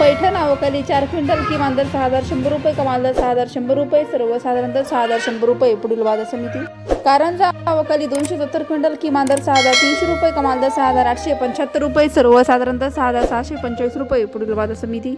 पैठण अवकाली चार क्विंटल किमान दर सहा हजार शंभर रुपये कमाल दर सहा हजार शंभर रुपये सर्वसाधारण दर सहा हजार शंभर रुपये पुढील वाद समिती. कारंजा अवकाली दोनशे सत्तर क्विंटल किमान दर सहा हजार तीनशे रुपये कमाल दर सहा हजार आठशे पंच्याहत्तर रुपये सर्वसाधारण दर सहा हजार सहाशे पंचेचाळीस रुपये पुढील वाद समिती.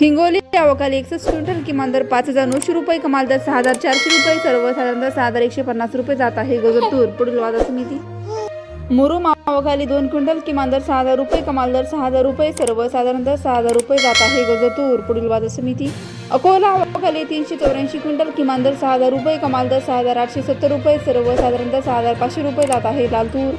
हिंगोली अवकाली एकसष्ट क्विंटल किमान दर पाच हजार नऊशे रुपये कमाल दर सहा हजार चारशे रुपये सर्वसाधारण दर सहा हजार एकशे पन्नास रुपये जात आहे गजरतूर पुढील वाद समिती. मुरुम अवघाली दोन क्विंटल किमान दर सहा हजार रुपये कमाल दर सहा हजार रुपये सर्वसाधारण दर सहा हजार रुपये जात आहे गजतूर. पुढील बाजार समिती. अकोला अवघाली तीनशे चौऱ्याऐंशी क्विंटल किमान दर सहा हजार रुपये कमाल दर सहा हजार आठशे सत्तर रुपये सर्वसाधारण दर सहा हजार पाचशे रुपये जात आहे लालतूर.